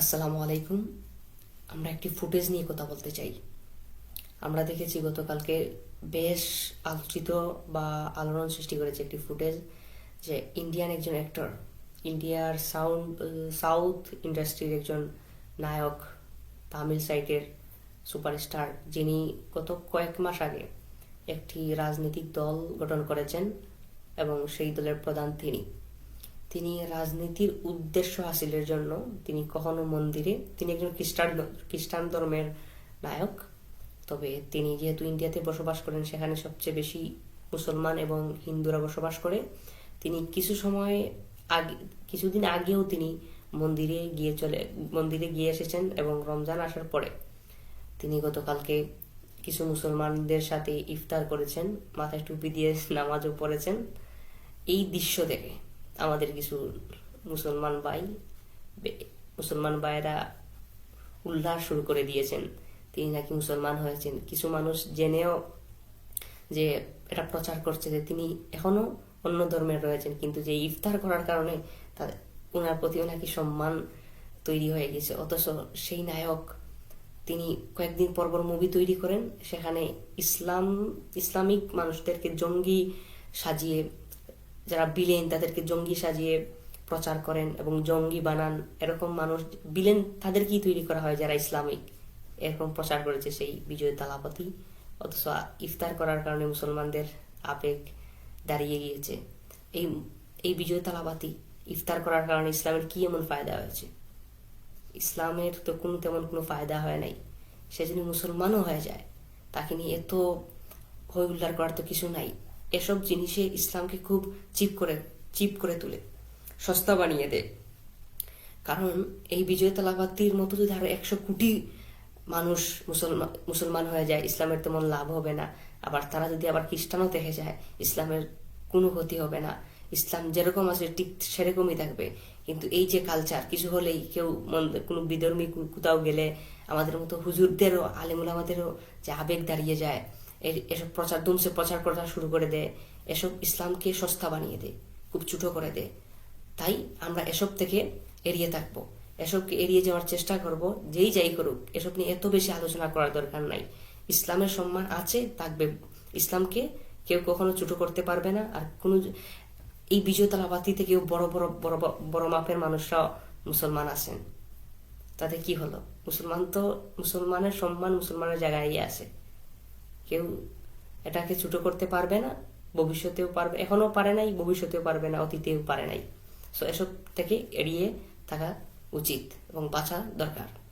আসসালামু আলাইকুম। আমরা একটি ফুটেজ নিয়ে কথা বলতে চাই। আমরা দেখেছি গতকালকে বেশ আলোচিত বা আলোড়ন সৃষ্টি করেছে একটি ফুটেজ যে ইন্ডিয়ান একজন অ্যাক্টর ইন্ডিয়ার সাউন্ড সাউথ ইন্ডাস্ট্রির একজন নায়ক, তামিল সাইটের সুপারস্টার যিনি গত কয়েক মাস আগে একটি রাজনৈতিক দল গঠন করেছেন এবং সেই দলের প্রধান তিনি। তিনি রাজনীতির উদ্দেশ্য হাসিলের জন্য, তিনি কখনো মন্দিরে, তিনি একজন খ্রিস্টান খ্রিস্টান ধর্মের নায়ক। তবে তিনি যেহেতু ইন্ডিয়াতে বসবাস করেন, সেখানে সবচেয়ে বেশি মুসলমান এবং হিন্দুরা বসবাস করে। তিনি কিছু সময় আগে, কিছুদিন আগেও তিনি মন্দিরে গিয়ে চলে, মন্দিরে গিয়ে এসেছেন এবং রমজান আসার পরে তিনি গতকালকে কিছু মুসলমানদের সাথে ইফতার করেছেন, মাথায় টুপি দিয়ে নামাজও পড়েছেন। এই দৃশ্য দেখে আমাদের কিছু মুসলমান ভাই মুসলমান ভাইয়েরা উল্লাস শুরু করে দিয়েছেন। তিনি নাকি মুসলমান হয়েছেন। কিছু মানুষ জেনেও যে এটা প্রচার করছে যে তিনি এখনও অন্য ধর্মের রয়েছেন, কিন্তু যে ইফতার করার কারণে তাদের ওনার প্রতিও নাকি সম্মান তৈরি হয়ে গেছে। অথচ সেই নায়ক তিনি কয়েকদিন পর পর মুভি তৈরি করেন, সেখানে ইসলাম, ইসলামিক মানুষদেরকে জঙ্গি সাজিয়ে যারা বিলেন তাদেরকে জঙ্গি সাজিয়ে প্রচার করেন এবং জঙ্গি বানান, এরকম মানুষ বিলেন তাদেরকেই তৈরি করা হয় যারা ইসলামিক। এরকম প্রচার করেছে সেই বিজয় তালাপতি। অথচ ইফতার করার কারণে মুসলমানদের আবেগ দাঁড়িয়ে গিয়েছে। এই এই বিজয় তালাবাতি ইফতার করার কারণে ইসলামের কি এমন ফায়দা হয়েছে? ইসলামের তো কোনো তেমন কোনো ফায়দা হয় নাই। সে যদি মুসলমানও হয়ে যায়, তাকে নিয়ে এত হই উল্লার করার তো কিছু নাই। এসব জিনিসে ইসলামকে খুব চিপ করে চিপ করে তুলে, সস্তা বানিয়ে দেয়। কারণ এই বিজয় তালাবাতির মতো যদি আরও একশো কোটি মানুষ মুসলমান মুসলমান হয়ে যায়, ইসলামের তেমন লাভ হবে না। আবার তারা যদি আবার খ্রিস্টানও দেখে যায়, ইসলামের কোনো ক্ষতি হবে না। ইসলাম যেরকম আছে, ঠিক সেরকমই থাকবে। কিন্তু এই যে কালচার কিছু হলেই কেউ কোনো বিধর্মী কোথাও গেলে আমাদের মতো হুজুরদেরও আলেমুল আমাদেরও যে আবেগ দাঁড়িয়ে যায় এসব প্রচার দুমসে প্রচার করা শুরু করে দেয়। এসব ইসলামকে সস্তা বানিয়ে দেয়, খুব ছোট করে দেয়। তাই আমরা এসব থেকে এড়িয়ে থাকব। এসবকে এড়িয়ে যাওয়ার চেষ্টা করব, যেই যাই করুক, এসব নিয়ে এত বেশি আলোচনা করার দরকার নাই। ইসলামের সম্মান আছে, থাকবে। ইসলামকে কেউ কখনো ছোট করতে পারবে না, আর কোনো এই বিজয় তালাবাতি থেকেও বড় বড় বড়, বড়- বড় মাপের মানুষরা মুসলমান আছেন। তাতে কি হলো? মুসলমান তো, মুসলমানের সম্মান মুসলমানের জায়গায় আছে। কেউ এটাকে ছোট করতে পারবে না, ভবিষ্যতেও পারবে, এখনও পারে নাই, ভবিষ্যতেও পারবে না, অতীতেও পারে নাই। সো এসব থেকে এড়িয়ে থাকা উচিত এবং বাঁচা দরকার।